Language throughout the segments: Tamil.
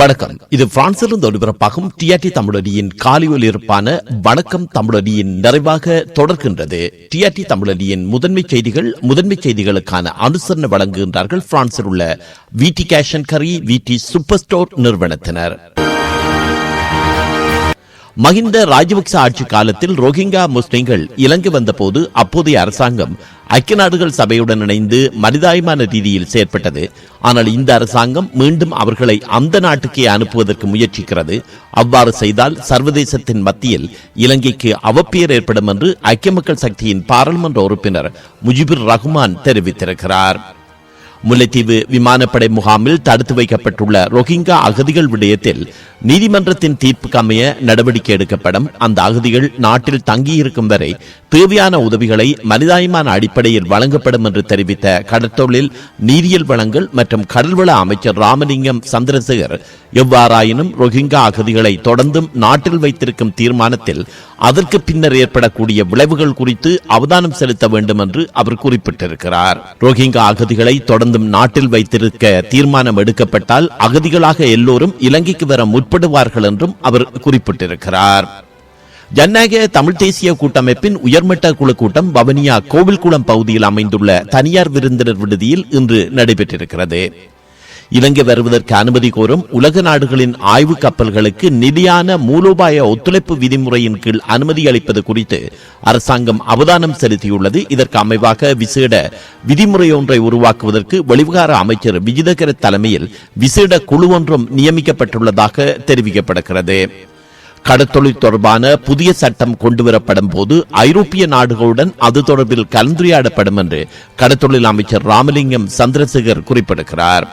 வணக்கம். இது பிரான்சிலிருந்து ஒளிபரப்பாகும் டிஆர்டி தமிழொலியின் காலை ஒலிபரப்பான வணக்கம் தமிழொலியின் நிறைவாக தொடர்கின்றது. டிஆர்டி தமிழொலியின் முதன்மை செய்திகள் முதன்மை செய்திகளுக்கான அனுசரணை வழங்குகின்றார்கள் பிரான்சில் உள்ள விடி கேஷன் கரி விடி சூப்பர் ஸ்டோர் நிறுவனத்தினர். மஹிந்த ராஜபக்ச ஆட்சி காலத்தில் ரோஹிங்கா முஸ்லிம்கள் இலங்கை வந்தபோது அப்போதைய அரசாங்கம் ஐக்கிய நாடுகள் சபையுடன் இணைந்து மனிதாயமான ரீதியில் செயற்பட்டது. ஆனால் இந்த அரசாங்கம் மீண்டும் அவர்களை அந்த நாட்டுக்கே அனுப்புவதற்கு முயற்சிக்கிறது. அவ்வாறு செய்தால் சர்வதேசத்தின் மத்தியில் இலங்கைக்கு அவப்பெயர் ஏற்படும் என்று ஐக்கிய மக்கள் சக்தியின் பாராளுமன்ற உறுப்பினர் முஜிபுர் ரஹ்மான் தெரிவித்திருக்கிறார். முல்லைத்தீவு விமானப்படை முகாமில் தடுத்து வைக்கப்பட்டுள்ள ரோஹிங்கா அகதிகள் விடயத்தில் நீதிமன்றத்தின் தீர்ப்புக்கு அமைய நடவடிக்கை எடுக்கப்படும். அந்த அகதிகள் நாட்டில் தங்கியிருக்கும் வரை தேவையான உதவிகளை மனிதாயமான அடிப்படையில் வழங்கப்படும் என்று தெரிவித்த கடற்தொழில் நீரியல் வளங்கள் மற்றும் கடல்வள அமைச்சர் ராமலிங்கம் சந்திரசேகர் எவ்வாறாயினும் ரோஹிங்கா அகதிகளை தொடர்ந்தும் நாட்டில் வைத்திருக்கும் தீர்மானத்தில் அதற்கு பின்னர் ஏற்படக்கூடிய விளைவுகள் குறித்து அவதானம் செலுத்த வேண்டும் என்று அவர் குறிப்பிட்டிருக்கிறார். ரோஹிங்கா அகதிகளை தொடர்ந்து தொடர்ந்தும் நாட்டில் வைத்திருக்க தீர்மானம் எடுக்கப்பட்டால் அகதிகளாக எல்லோரும் இலங்கைக்கு வர முற்படுவார்கள் என்றும் அவர் குறிப்பிட்டிருக்கிறார். ஜனநாயக தமிழ் தேசிய கூட்டமைப்பின் உயர்மட்ட குழு கூட்டம் வவனியா கோவில்குளம் பகுதியில் அமைந்துள்ள தனியார் விருந்தினர் விடுதியில் இன்று நடைபெற்றிருக்கிறது. இலங்கை வருவதற்கு அனுமதி கோரும் உலக நாடுகளின் ஆய்வு கப்பல்களுக்கு நிதியான மூலோபாய ஒத்துழைப்பு விதிமுறையின் கீழ் அனுமதி அளிப்பது குறித்து அரசாங்கம் அவதானம் செலுத்தியுள்ளது. இதற்கு அமைவாக விசேட விதிமுறை ஒன்றை உருவாக்குவதற்கு வெளிவிகார அமைச்சர் விஜிதகர தலைமையில் விசேட குழு ஒன்றும் நியமிக்கப்பட்டுள்ளதாக தெரிவிக்கப்படுகிறது கடத்தொழில் தொடர்பான புதிய சட்டம் கொண்டுவரப்படும் போது ஐரோப்பிய நாடுகளுடன் அது தொடர்பில் கலந்துரையாடப்படும் என்று கடத்தொழில் அமைச்சர் ராமலிங்கம் சந்திரசேகர் குறிப்பிடுகிறார்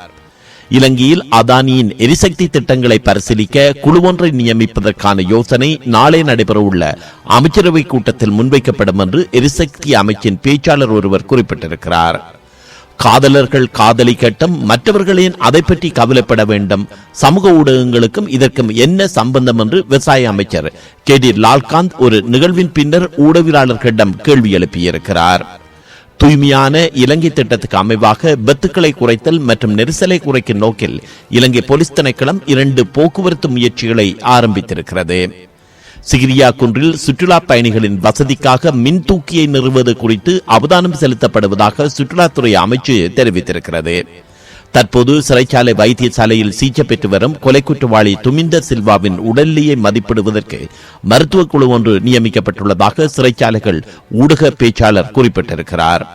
இலங்கையில் அதானியின் எரிசக்தி திட்டங்களை பரிசீலிக்க குழு ஒன்றை நியமிப்பதற்கான யோசனை நாளை நடைபெறவுள்ள. அமைச்சரவை கூட்டத்தில் முன்வைக்கப்படும் என்று எரிசக்தி அமைச்சின் பேச்சாளர் ஒருவர் குறிப்பிட்டிருக்கிறார். காதலர்கள் காதலிக்கட்டும் மற்றவர்களின் அதை பற்றி கவலைப்பட வேண்டும். சமூக ஊடகங்களுக்கும் இதற்கும் என்ன சம்பந்தம் என்று விவசாய அமைச்சர் கே டி லால்காந்த் ஒரு நிகழ்வின் பின்னர் ஊடகவியலாளர்களிடம் கேள்வி எழுப்பியிருக்கிறார். தூய்மையான இலங்கை திட்டத்துக்கு அமைவாக வெத்துக்களை குறைத்தல் மற்றும் நெரிசலை குறைக்கும் நோக்கில் இலங்கை போலீஸ் திணைக்களம் இரண்டு போக்குவரத்து முயற்சிகளை ஆரம்பித்திருக்கிறது. சிகிரியா குன்றில் சுற்றுலா பயணிகளின் வசதிக்காக மின் தூக்கியை நிறுவது குறித்து அவதானம் செலுத்தப்படுவதாக சுற்றுலாத்துறை அமைச்சு தெரிவித்திருக்கிறது. தற்போது சிறைச்சாலை வைத்தியசாலையில் சிகிச்சை பெற்று வரும் கொலை குற்றவாளி துமிந்த சில்வாவின் உடல்நிலையை மதிப்பிடுவதற்கு மருத்துவ குழு ஒன்று நியமிக்கப்பட்டுள்ளதாக சிறைச்சாலைகள் ஊடக பேச்சாளர் குறிப்பிட்டிருக்கிறார்.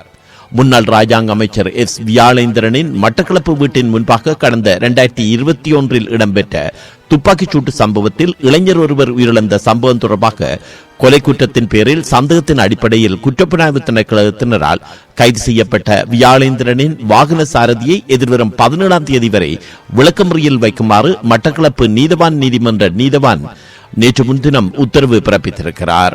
முன்னாள் ராஜாங்க அமைச்சர் எஸ் வியாழேந்திரனின் மட்டக்களப்பு வீட்டின் முன்பாக கடந்த இரண்டாயிரத்தி இருபத்தி ஒன்றில் இடம்பெற்ற துப்பாக்கிச் சூட்டு சம்பவத்தில் இளைஞர் ஒருவர் உயிரிழந்த சம்பவம் தொடர்பாக கொலை குற்றத்தின் பேரில் சந்தேகத்தின் அடிப்படையில் குற்றப்புலனாய்வு திணைக்களத்தினரால் கைது செய்யப்பட்ட வியாழேந்திரனின் வாகன சாரதியை எதிர்வரும் பதினேழாம் தேதி வரை விளக்கமுறையில் வைக்குமாறு மட்டக்களப்பு நீதவான் நீதிமன்ற நீதவான் நேற்று முன்தினம் உத்தரவு பிறப்பித்திருக்கிறார்.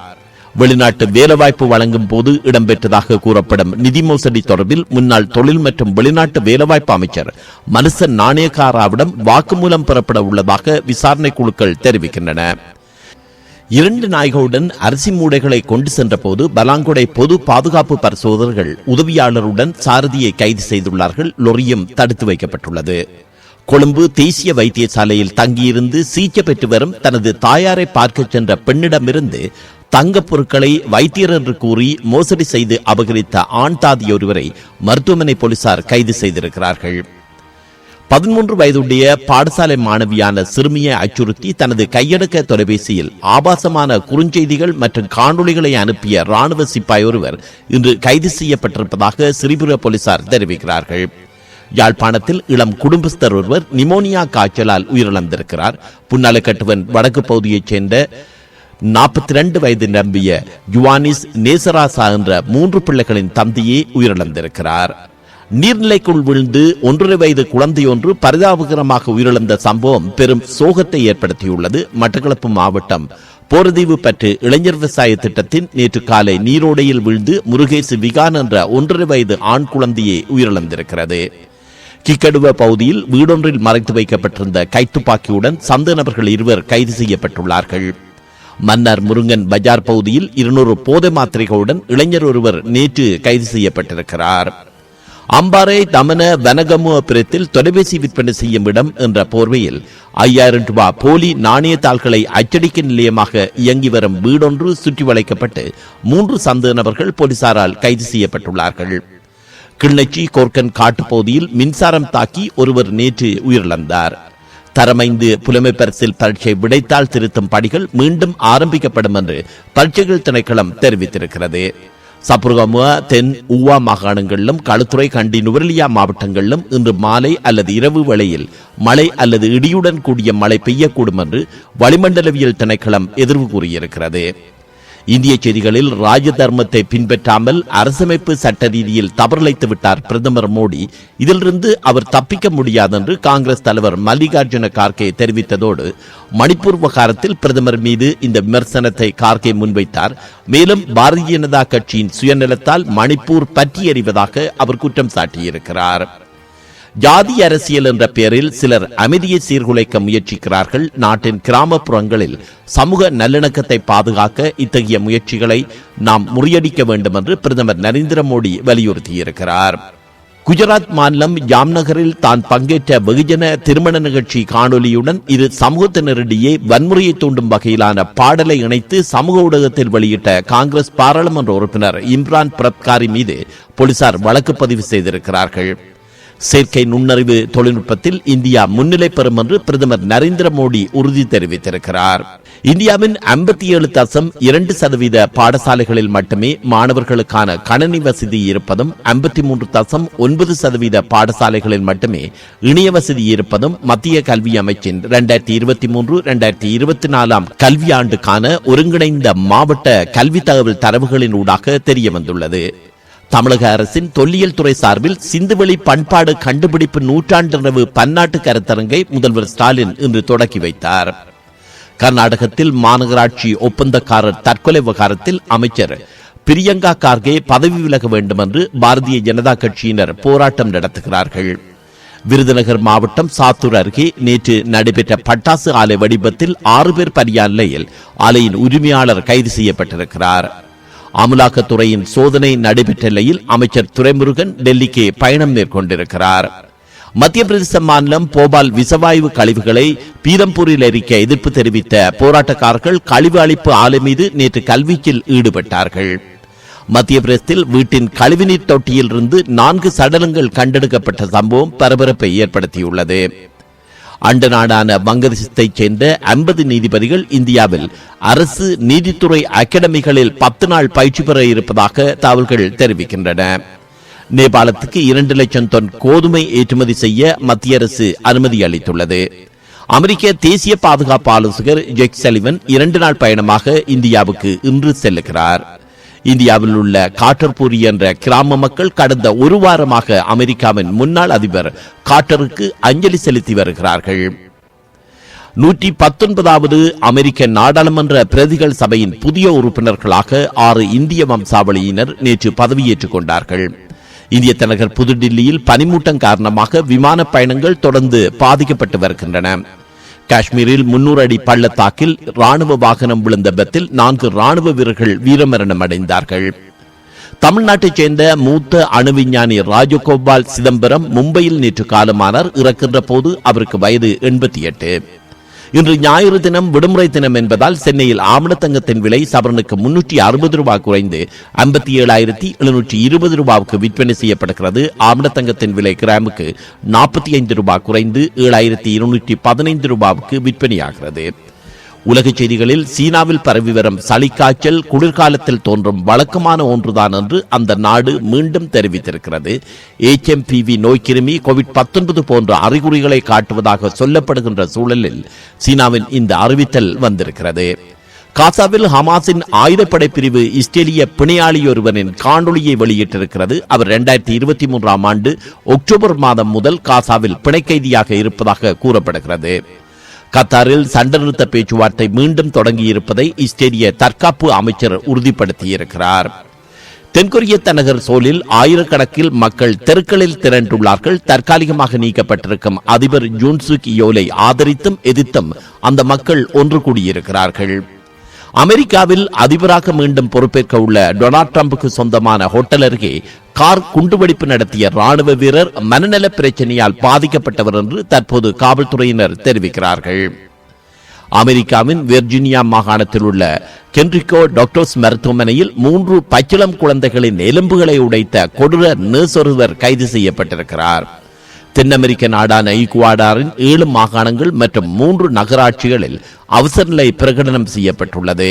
வெளிநாட்டு வேலைவாய்ப்பு வழங்கும் போது இடம்பெற்றதாக கூறப்படும் நிதி மோசடி தொடர்பில் முன்னாள் தொழில் மற்றும் வெளிநாட்டு வேலைவாய்ப்பு அமைச்சர் மனுசன் நாணயக்காராவிடம் வாக்குமூலம் பெறப்பட உள்ளதாக விசாரணை குழுக்கள் தெரிவிக்கின்றன. இரண்டு நாய்களுடன் அரிசி மூடைகளை கொண்டு சென்றபோது பலாங்குடை பொது பாதுகாப்பு பரிசோதகர்கள் உதவியாளருடன் சாரதியை கைது செய்துள்ளார்கள். லொரியும் தடுத்து வைக்கப்பட்டுள்ளது. கொழும்பு தேசிய வைத்தியசாலையில் தங்கியிருந்து சிகிச்சை பெற்று வரும் தனது தாயாரை பார்க்க சென்ற பெண்ணிடமிருந்து தங்கப் பொருட்களை வைத்தியர் என்று கூறி மோசடி செய்து அபகரித்த ஆண் தாதியொருவரை மருத்துவமனை போலீசார் கைது செய்திருக்கிறார்கள். பதிமூன்று வயதுடைய பாடசாலை மாணவியான சிறுமியை அச்சுறுத்தி தனது கையடக்க தொலைபேசியில் ஆபாசமான குறுஞ்செய்திகள் மற்றும் காணொளிகளை அனுப்பிய ராணுவ சிப்பாய் ஒருவர் இன்று கைது செய்யப்பட்டிருப்பதாக சிறிபுர போலீசார் தெரிவிக்கிறார்கள். யாழ்ப்பாணத்தில் இளம் குடும்பஸ்தர் ஒருவர் நிமோனியா காய்ச்சலால் உயிரிழந்திருக்கிறார். புன்னாலக்கட்டுவன் வடக்கு பகுதியைச் சேர்ந்த நாற்பத்தி ரெண்டு வயது நிரம்பிய யுவானிஸ் நேசராசா என்ற மூன்று பிள்ளைகளின் தந்தையே உயிரிழந்திருக்கிறார். நீர்நிலைக்குள் விழுந்து ஒன்றரை வயது குழந்தையொன்று பரிதாபகரமாக உயிரிழந்த சம்பவம் பெரும் சோகத்தை ஏற்படுத்தியுள்ளது. மட்டக்களப்பு மாவட்டம் போரதீவு பற்று இளைஞர் விவசாய திட்டத்தின் நேற்று காலை நீரோடையில் விழுந்து முருகேசு விகான் என்ற ஒன்றரை வயது ஆண் குழந்தையே உயிரிழந்திருக்கிறது. கிக்கடுவ பகுதியில் வீடொன்றில் மறைத்து வைக்கப்பட்டிருந்த கைத்துப்பாக்கியுடன் சந்த நபர்கள் இருவர் கைது செய்யப்பட்டுள்ளார்கள். மன்னர் முருங்கன் பஜார் பகுதியில் இருநூறு போதை மாத்திரைகளுடன் இளைஞர் ஒருவர் நேற்று கைது செய்யப்பட்டிருக்கிறார். அம்பாறை தமன வனகமுவ பிரித்தில் தொலைபேசி விற்பனை செய்யும் இடம் என்ற போர்வையில் ஐயாயிரம் ரூபாய் போலி நாணயத்தாள்களை அச்சடிக்க நிலையமாக இயங்கி வரும் வீடொன்று சுற்றி வளைக்கப்பட்டு மூன்று சந்தேக நபர்கள் போலீசாரால் கைது செய்யப்பட்டுள்ளார்கள். கிள்ளச்சி கோர்க்கன் காட்டுப்பகுதியில் மின்சாரம் தாக்கி ஒருவர் நேற்று உயிரிழந்தார். தரமைந்து புலமை பரிசில் பரீட்சை விடைத்தாள் திருத்தும் பணிகள் மீண்டும் ஆரம்பிக்கப்படும் என்று பரீட்சைகள் திணைக்களம் தெரிவித்திருக்கிறது. சப்ருகமுவா தென் ஊவா மாகாணங்களிலும் களுத்துறை கண்டி நுவரலியா மாவட்டங்களிலும் இன்று மாலை அல்லது இரவு வேளையில் மழை அல்லது இடியுடன் கூடிய மழை பெய்யக்கூடும் என்று வளிமண்டலவியல் திணைக்களம் எதிர்வு கூறியிருக்கிறது. இந்திய செய்திகளில் ராஜ தர்மத்தை பின்பற்றாமல் அரசமைப்பு சட்ட ரீதியில் தவறிழைத்து விட்டார் பிரதமர் மோடி. இதிலிருந்து அவர் தப்பிக்க முடியாது என்று காங்கிரஸ் தலைவர் மல்லிகார்ஜுன கார்கே தெரிவித்ததோடு மணிப்பூர் விவகாரத்தில் பிரதமர் மீது இந்த விமர்சனத்தை கார்கே முன்வைத்தார். மேலும் பாரதிய ஜனதா கட்சியின் சுயநலத்தால் மணிப்பூர் பற்றி எறிவதாக அவர் குற்றம் சாட்டியிருக்கிறார். ஜாதி அரசியல் என்ற பெயரில் சிலர் அமைதியை சீர்குலைக்க முயற்சிக்கிறார்கள். நாட்டின் கிராமப்புறங்களில் சமூக நல்லிணக்கத்தை பாதுகாக்க இத்தகைய முயற்சிகளை நாம் முறியடிக்க வேண்டும் என்று பிரதமர் நரேந்திர மோடி வலியுறுத்தியிருக்கிறார். குஜராத் மாநிலம் ஜாம்நகரில் தான் பங்கேற்ற வெகுஜன திருமண நிகழ்ச்சி காணொலியுடன் இரு சமூகத்தினரிடையே வன்முறையை தூண்டும் வகையிலான பாடலை இணைத்து சமூக ஊடகத்தில் வெளியிட்ட காங்கிரஸ் பாராளுமன்ற உறுப்பினர் இம்ரான் பிரத்காரி மீது போலீசார் வழக்கு பதிவு செய்திருக்கிறார்கள். செயற்கை நுண்ணறிவு தொழில்நுட்பத்தில் இந்தியா முன்னிலை பெறும் என்று பிரதமர் நரேந்திர மோடி உறுதி தெரிவித்திருக்கிறார். இந்தியாவின் ஐம்பத்தி ஏழு தசம் இரண்டு சதவீத பாடசாலைகளில் மட்டுமே மாணவர்களுக்கான கணனி வசதி இருப்பதும் ஐம்பத்தி மூன்று தசம் ஒன்பது சதவீத பாடசாலைகளில் மட்டுமே இணைய வசதி இருப்பதும் மத்திய கல்வி அமைச்சின் இரண்டாயிரத்தி இருபத்தி மூன்று இரண்டாயிரத்தி இருபத்தி நாலாம் கல்வியாண்டுக்கான ஒருங்கிணைந்த மாவட்ட கல்வி தகவல் தரவுகளின் ஊடாக தெரிய வந்துள்ளது தமிழக அரசின் தொல்லியல் துறை சார்பில் சிந்துவெளி பண்பாடு கண்டுபிடிப்பு நூற்றாண்டு நிறைவு பன்னாட்டு கருத்தரங்கை முதல்வர் ஸ்டாலின் இன்று தொடக்கி வைத்தார். கர்நாடகத்தில் மாநகராட்சி ஒப்பந்தக்காரர் தற்கொலை விவகாரத்தில் அமைச்சர் பிரியங்கா கார்கே பதவி விலக வேண்டும் என்று பாரதிய ஜனதா கட்சியினர் போராட்டம் நடத்துகிறார்கள். விருதுநகர் மாவட்டம் சாத்தூர் அருகே நேற்று நடைபெற்ற பட்டாசு ஆலை வடிவத்தில் ஆறு பேர் பலியான நிலையில் ஆலையின் உரிமையாளர் கைது செய்யப்பட்டிருக்கிறார். அமலாக்கத்துறையின் சோதனை நடைபெற்ற நிலையில் அமைச்சர் துரைமுருகன் டெல்லிக்கு பயணம் மேற்கொண்டிருக்கிறார். மத்திய பிரதேச மாநிலம் போபால் விசவாயு கழிவுகளை பீரம்பூரில் எரிக்க எதிர்ப்பு தெரிவித்த போராட்டக்காரர்கள் கழிவு அளிப்பு ஆலை மீது நேற்று கல்வீச்சில் ஈடுபட்டார்கள். மத்திய பிரதேசத்தில் வீட்டின் கழிவுநீர் தொட்டியில் இருந்து நான்கு சடலங்கள் கண்டெடுக்கப்பட்ட சம்பவம் பரபரப்பை ஏற்படுத்தியுள்ளது. அண்ட நாடான வங்கதேசத்தைச் சேர்ந்த ஐம்பது நீதிபதிகள் இந்தியாவில். அரசு நீதித்துறை அகாடமிகளில் பத்து நாள் பயிற்சி பெற இருப்பதாக தகவல்கள் தெரிவிக்கின்றன. நேபாளத்துக்கு இரண்டு லட்சம் தொன் கோதுமை ஏற்றுமதி செய்ய மத்திய அரசு அனுமதி அளித்துள்ளது. அமெரிக்க தேசிய பாதுகாப்பு ஆலோசகர் ஜெக் சலிவன் இரண்டு நாள் பயணமாக இந்தியாவுக்கு இன்று செல்லுகிறார். இந்தியாவில் உள்ள காட்டர்பூரி என்ற கிராம மக்கள் கடந்த ஒரு வாரமாக அமெரிக்காவின் முன்னாள் அதிபர் காட்டருக்கு அஞ்சலி செலுத்தி வருகிறார்கள். நூற்றி பத்தொன்பதாவது அமெரிக்க நாடாளுமன்ற பிரதிகள் சபையின் புதிய உறுப்பினர்களாக ஆறு இந்திய வம்சாவளியினர் நேற்று பதவியேற்றுக் கொண்டார்கள். இந்திய தலைநகர் புதுடில்லியில் பனிமூட்டம் காரணமாக விமான பயணங்கள் தொடர்ந்து பாதிக்கப்பட்டு வருகின்றன. காஷ்மீரில் முன்னூறு அடி பள்ளத்தாக்கில் ராணுவ வாகனம் விழுந்த விபத்தில் நான்கு ராணுவ வீரர்கள் வீரமரணம் அடைந்தார்கள். தமிழ்நாட்டைச் சேர்ந்த மூத்த அணு விஞ்ஞானி ராஜகோபால் சிதம்பரம் மும்பையில் நேற்று காலமானார். இறக்கின்ற போது அவருக்கு வயது எண்பத்தி எட்டு. இன்று ஞாயிறு தினம் விடுமுறை தினம் என்பதால் சென்னையில் ஆமணத்தங்கத்தின் விலை சவரனுக்கு முன்னூற்றி அறுபது ரூபாய் குறைந்து ஐம்பத்தி ஏழாயிரத்தி எழுநூற்றி இருபது ரூபாவுக்கு விற்பனை செய்யப்படுகிறது. ஆமணத்தங்கத்தின் விலை கிராமுக்கு நாற்பத்தி ஐந்து ரூபாய் குறைந்து ஏழாயிரத்தி இருநூற்றி பதினைந்து ரூபாவுக்கு விற்பனையாகிறது. உலகச் செய்திகளில் சீனாவில் பரவி வரும் சளிக்காய்ச்சல் குளிர்காலத்தில் தோன்றும் வழக்கமான ஒன்றுதான் என்று அந்த நாடு மீண்டும் தெரிவித்திருக்கிறது. HMPV நோய்க்கிருமி கோவிட் 19 போன்ற அறிகுறிகளை காட்டுவதாக சொல்லப்படுகின்ற சூழலில் சீனாவின் இந்த அறிவித்தல் வந்திருக்கிறது. காசாவில் ஹமாஸின் ஆயுதப்படை பிரிவு இஸ்ரேலிய பிணையாளியொருவரின் காணொளியை வெளியிட்டிருக்கிறது. அவர் இரண்டாயிரத்தி இருபத்தி மூன்றாம் ஆண்டு அக்டோபர் மாதம் முதல் காசாவில் பிணைக்கைதியாக இருப்பதாக கூறப்படுகிறது. கத்தாரில் சண்டை நிறுத்த பேச்சுவார்த்தை மீண்டும் தொடங்கியிருப்பதை இஸ்ரேலிய தற்காப்பு அமைச்சர் உறுதிப்படுத்தியிருக்கிறார். தென்கொரிய தலைநகர் சோலில் ஆயிரக்கணக்கில் மக்கள் தெருக்களில் திரண்டுள்ளார்கள். தற்காலிகமாக நீக்கப்பட்டிருக்கும் அதிபர் ஜூன்சுக் யோலை ஆதரித்தும் எதிர்த்தும் அந்த மக்கள் ஒன்று கூடியிருக்கிறார்கள். அமெரிக்காவில் அதிபராக மீண்டும் பொறுப்பேற்க உள்ள டொனால்ட் ட்ரம்புக்கு சொந்தமான ஹோட்டல் அருகே கார் குண்டுவெடிப்பு நடத்திய ராணுவ வீரர் மனநல பிரச்சனையால் பாதிக்கப்பட்டவர் என்று தற்போது காவல்துறையினர் தெரிவிக்கிறார்கள். அமெரிக்காவின் வெர்ஜீனியா மாகாணத்தில் உள்ள கென்ரிகோ டாக்டர்ஸ் மருத்துவமனையில் மூன்று பச்சிளம் குழந்தைகளின் எலும்புகளை உடைத்த கொடூர நர்ஸ் ஒருவர் கைது செய்யப்பட்டிருக்கிறார். தென் அமெரிக்க நாடான ஈக்குவாடாரின் ஏழு மாகாணங்கள் மற்றும் மூன்று நகராட்சிகளில் அவசர நிலை பிரகடனம் செய்யப்பட்டுள்ளது.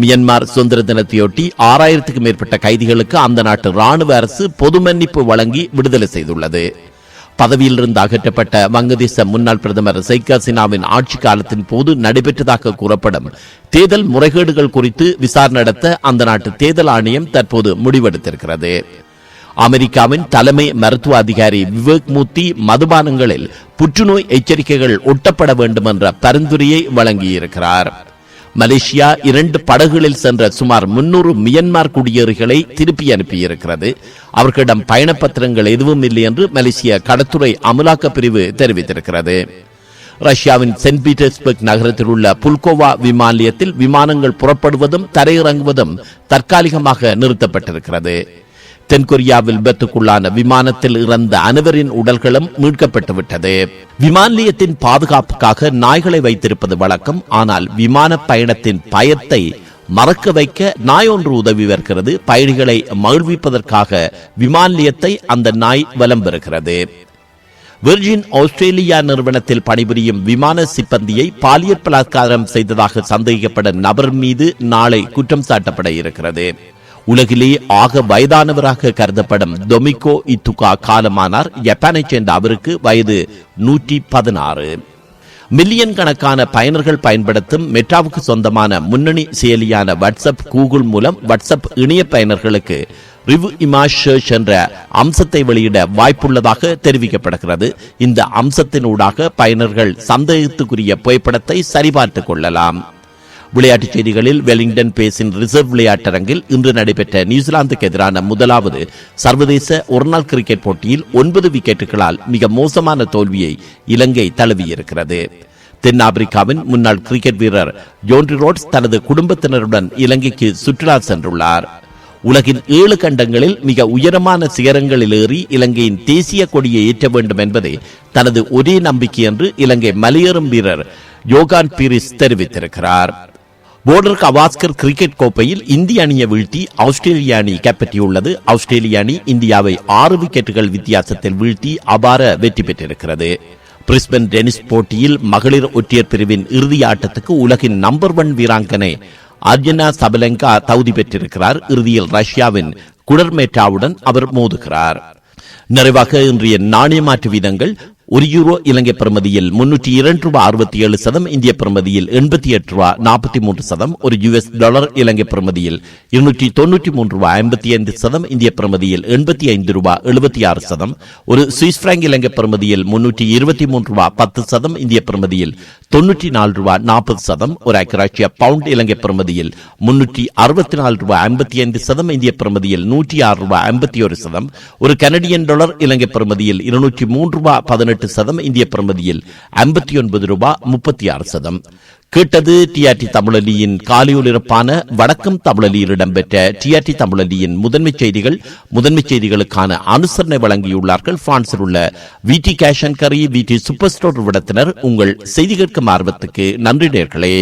மியன்மார் சுதந்திர தினத்தையொட்டி ஆறாயிரத்துக்கும் மேற்பட்ட கைதிகளுக்கு அந்த நாட்டு ராணுவ அரசு பொது மன்னிப்பு வழங்கி விடுதலை செய்துள்ளது. பதவியிலிருந்து அகற்றப்பட்ட வங்கதேச முன்னாள் பிரதமர் ஷேக் ஹசீனாவின் ஆட்சி காலத்தின் போது நடைபெற்றதாக கூறப்படும் தேர்தல் முறைகேடுகள் குறித்து விசாரணை நடத்த அந்த நாட்டு தேர்தல் ஆணையம் தற்போது முடிவெடுத்திருக்கிறது. அமெரிக்காவின் தலைமை மருத்துவ அதிகாரி விவேக் மூர்த்தி மதுபானங்களில் புற்றுநோய் எச்சரிக்கைகள் ஒட்டப்பட வேண்டும் என்ற பரிந்துரையை வழங்கியிருக்கிறார். மலேசியா இரண்டு படகுகளில் சென்ற சுமார் முன்னூறு மியன்மார் குடியேறிகளை திருப்பி அனுப்பியிருக்கிறது. அவர்களிடம் பயணப்பத்திரங்கள் எதுவும் இல்லை என்று மலேசிய கடத்துறை அமலாக்க பிரிவு தெரிவித்திருக்கிறது. ரஷ்யாவின் சென்ட் பீட்டர்ஸ்பர்க் நகரத்தில் உள்ள புல்கோவா விமான நிலையத்தில் விமானங்கள் புறப்படுவதும் தரையிறங்குவதும் தற்காலிகமாக நிறுத்தப்பட்டிருக்கிறது. தென்கொரியாவில் விபத்துக்குள்ளான விமானத்தில் இறந்த அனைவரின் உடல்களும் மீட்கப்பட்டுவிட்டது. விமான நிலையத்தின் பாதுகாப்புக்காக நாய்களை வைத்திருப்பது வழக்கம். ஆனால் விமான பயணத்தின் பயத்தை மறக்க வைக்க நாய் ஒன்று உதவி வருகிறது பயணிகளை மகிழ்விப்பதற்காக விமான நிலையத்தை அந்த நாய் வலம் பெறுகிறது விர்ஜின் ஆஸ்திரேலியா நிறுவனத்தில் பணிபுரியும் விமான சிப்பந்தியை பாலியல் பலாத்காரம் செய்ததாக சந்தேகிக்கப்படும் நபர் மீது நாளை குற்றம் சாட்டப்பட இருக்கிறது. உலகிலே ஆக வயதானவராக கருதப்படும் டொமிகோ இத்துகா காலமானார். ஜப்பானைச் சேர்ந்த அவருக்கு வயது நூற்றி பதினாறு மில்லியன் கணக்கான பயனர்கள் பயன்படுத்தும் மெட்டாவுக்கு சொந்தமான முன்னணி செயலியான வாட்ஸ்அப் கூகுள் மூலம் வாட்ஸ்அப் இணைய பயனர்களுக்கு ரிவ் இமாஜ் சர்ச் என்ற அம்சத்தை வெளியிட வாய்ப்புள்ளதாக தெரிவிக்கப்படுகிறது. இந்த அம்சத்தினூடாக பயனர்கள் சந்தேகத்துக்குரிய புகைப்படத்தை சரிபார்த்துக் கொள்ளலாம். விளையாட்டுச் செய்திகளில் வெலிங்டன் பேசின் ரிசர்வ் விளையாட்டரங்கில் இன்று நடைபெற்ற நியூசிலாந்துக்கு எதிரான முதலாவது சர்வதேச ஒருநாள் கிரிக்கெட் போட்டியில் ஒன்பது விக்கெட்டுகளால் மிக மோசமான தோல்வியை இலங்கை தழுவியிருக்கிறது. தென்னாப்பிரிக்காவின் முன்னாள் கிரிக்கெட் வீரர் ஜோன்ரி ரோட்ஸ் தனது குடும்பத்தினருடன் இலங்கைக்கு சுற்றுலா சென்றுள்ளார். உலகின் ஏழு கண்டங்களில் மிக உயரமான சிகரங்களில் ஏறி இலங்கையின் தேசிய கொடியை ஏற்ற வேண்டும் என்பதே தனது ஒரே நம்பிக்கை என்று இலங்கை மலையேறும் வீரர் யோகான் பீரிஸ் தெரிவித்திருக்கிறார். போர்டர் கவாஸ்கர் கிரிக்கெட் கோப்பையில் இந்திய அணியை வீழ்த்தி ஆஸ்திரேலிய அணி கைப்பற்றியுள்ளது. ஆஸ்திரேலிய அணி இந்தியாவை ஆறு விக்கெட்டுகள் வித்தியாசத்தில் வீழ்த்தி அபார வெற்றி பெற்றிருக்கிறது. பிரிஸ்பன் டென்னிஸ் போட்டியில் மகளிர் ஒற்றையர் பிரிவின் இறுதி ஆட்டத்துக்கு உலகின் நம்பர் ஒன் வீராங்கனை அர்ஜனா சபலங்கா தகுதி பெற்றிருக்கிறார். இறுதியில் ரஷ்யாவின் குடர்மேட்டாவுடன் அவர் மோதுகிறார். நிறைவாக இன்றைய நாணய மாற்று வீதங்கள் ஒரு யூரோ இலங்கை பிரமதியில் முன்னூற்றி இரண்டு ரூபாய் அறுபத்தி ஏழு சதம் இந்திய பிரமதியில் எண்பத்தி எட்டு ரூபாய் நாற்பத்தி மூன்று சதம் ஒரு யுஎஸ் டாலர் இலங்கை பிரமதியில் இருநூற்றி தொன்னூற்றி மூன்று ரூபாய் ஐம்பத்தி ஐந்து சதம் இந்திய பிரமதியில் எண்பத்தி ஐந்து ரூபாய் எழுபத்தி ஆறு சதம் ஒரு சுவிஸ் பிராங்க் இலங்கை பிரமதியில் முன்னூற்றி இருபத்தி மூன்று ரூபாய் பத்து சதம் இந்திய பிரமதியில் தொன்னூற்றி நாலு ரூபாய் நாற்பது சதம் ஒரு ஐக்கிய பவுண்ட் இலங்கை பிரமதியில் முன்னூற்றி அறுபத்தி நாலு ரூபாய் ஐம்பத்தி ஐந்து சதம் இந்திய பிரமதியில் நூற்றி ஆறு ரூபாய் ஐம்பத்தி ஒரு சதம் ஒரு கனடியன் டாலர் இலங்கை பிரமதியில் இருநூற்றி மூன்று ரூபாய் பதினெட்டு பதினெட்டு சதம் இந்திய பிரமதியில் ஐம்பத்தி ஒன்பது ரூபாய் முப்பத்தி ஆறு சதம் கேட்டது டிஆர்டி தமிழலியின் காலையொலிரப்பான வடக்கம் தமிழலியில் இடம்பெற்ற டிஆர்டி தமிழலியின் முதன்மை செய்திகள் முதன்மை செய்திகளுக்கான அனுசரணை வழங்கியுள்ளார்கள். பிரான்சில் உள்ள V D cash and carry V D super store விடத்தினர். உங்கள் செய்தி கேட்கும் ஆர்வத்துக்கு நன்றி நேர்களே.